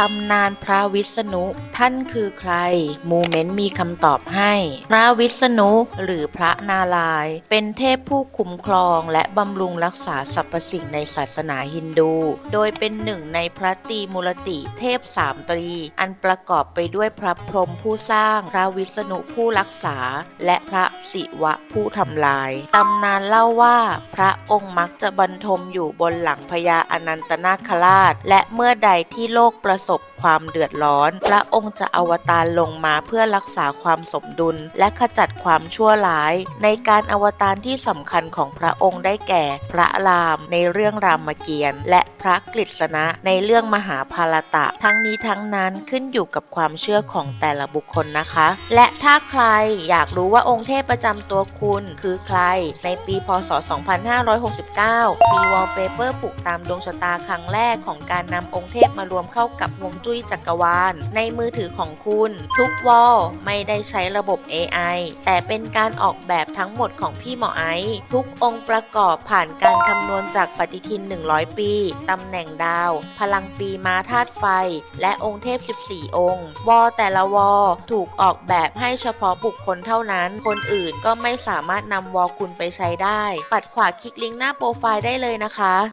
ตำนานพระวิษณุท่านคือใคร มูเมนต์มีคำตอบให้ พระวิษณุหรือพระนารายณ์เป็นเทพผู้คุ้มครองและบำรุงรักษาสรรพสิ่งในศาสนาฮินดู โดยเป็นหนึ่งในพระตรีมูลติเทพสามตรี อันประกอบไปด้วยพระพรหมผู้สร้าง พระวิษณุผู้รักษา และพระศิวะผู้ทำลาย ตำนานเล่าว่าพระองค์มักจะบรรทมอยู่บนหลังพญาอนันตนาคราช และเมื่อใดที่โลกประสบความเดือดร้อน พระองค์จะอวตารลงมาเพื่อรักษาความสมดุล และขจัดความชั่วร้าย ในการอวตารที่สำคัญของพระองค์ได้แก่ พระรามในเรื่องรามเกียรติ์และพระกฤษณะในเรื่องมหาภารตะ ทั้งนี้ทั้งนั้นขึ้นอยู่กับความเชื่อของแต่ละบุคคลนะคะ และถ้าใครอยากรู้ว่าองค์เทพประจำตัวคุณคือใคร ในปีพศ 2569 มีวอลเปเปอร์ปลูกตามดวงชะตาครั้งแรกของการนำองค์เทพมารวมเข้ากับวงจุ้ยจักรวาล ในมือถือของคุณ ทุกวอลไม่ได้ใช้ระบบ AI แต่เป็นการออกแบบทั้งหมดของพี่หมอไอซ์ทุกองค์ประกอบผ่านการคำนวณจากปฏิทิน 100 ปี ตำแหน่งดาว พลังปีมาธาตุไฟ และองค์เทพ 14 องค์ วอลแต่ละวอลถูกออกแบบให้เฉพาะบุคคลเท่านั้น คนอื่นก็ไม่สามารถนำวอลคุณไปใช้ได้ ปัดขวาคลิกลิงก์หน้าโปรไฟล์ได้เลยนะคะ